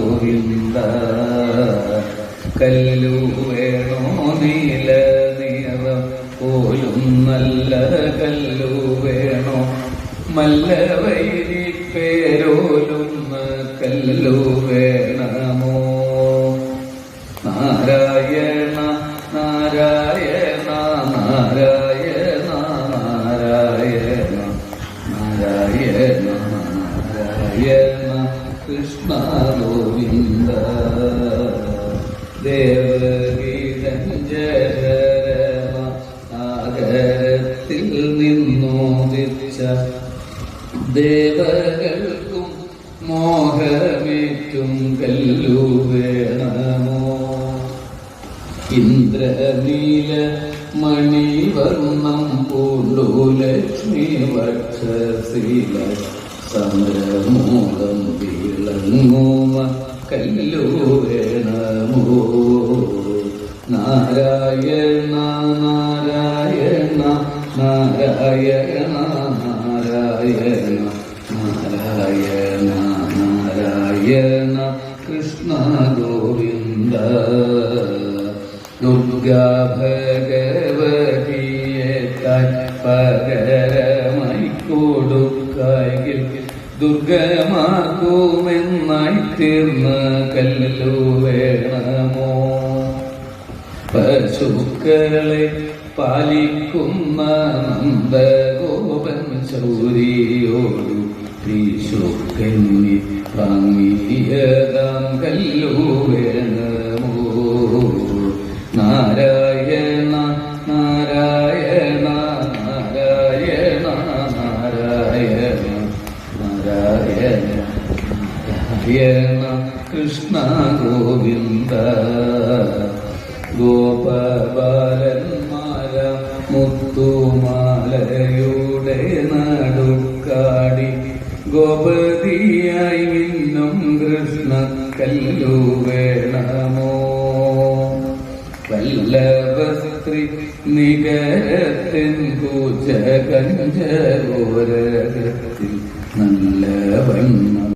കല്ലൂരില്ല കല്ലു വേണോ നീല നിറം പോലും നല്ല കല്ലു വേണോ മല്ല വൈരി പേരോലും കല്ലു വേണമോ നാരായണ നാരായണ നാരായണ നാരായണ നാരായണ നാരായണ. കൃഷ്ണ ഗോവിന്ദ ദേവഗീതഞ്ജരമ ആകരത്തിൽ നിന്നോദിച്ച ദേവകൾക്കും മോഹമേറ്റും കല്ലു വേണമോ ഇന്ദ്രനീല മണിവർണം പൂണ്ടു ലക്ഷ്മി വക്ഷശീല സമരമൂലം വിളങ്ങുമ കല്ലു വേണമോ നാരായണ നാരായണ നാരായണ നാരായണ നാരായണ നാരായണ കൃഷ്ണ ഗോവിന്ദ. ദുർഗാ ഭഗവതിയെ പകരമായി കൊടുക്കായിൽ ദുർഗമാക്കുമെന്നായി തീർന്ന കല്ലു വേണമോ? പശുക്കളെ പാലിക്കുന്ന നന്ദഗോപൻ ശൗരിയോടു ീശുക്കന്നി ഭംഗിയതാം കല്ലു വേണമോ? നാരായണ കൃഷ്ണ ഗോവിന്ദ. ഗോപബാലന്മാര മുത്തുമാലയുടെ നടുക്കാടി. ഗോപതിയായി മിന്നും കൃഷ്ണ കല്ലു വേണമോ? വല്ലഭസ്ത്രീ നികരത്തിൻ കൂച്ച കഞ്ചോരകത്തിൽ നല്ല വണ്ണം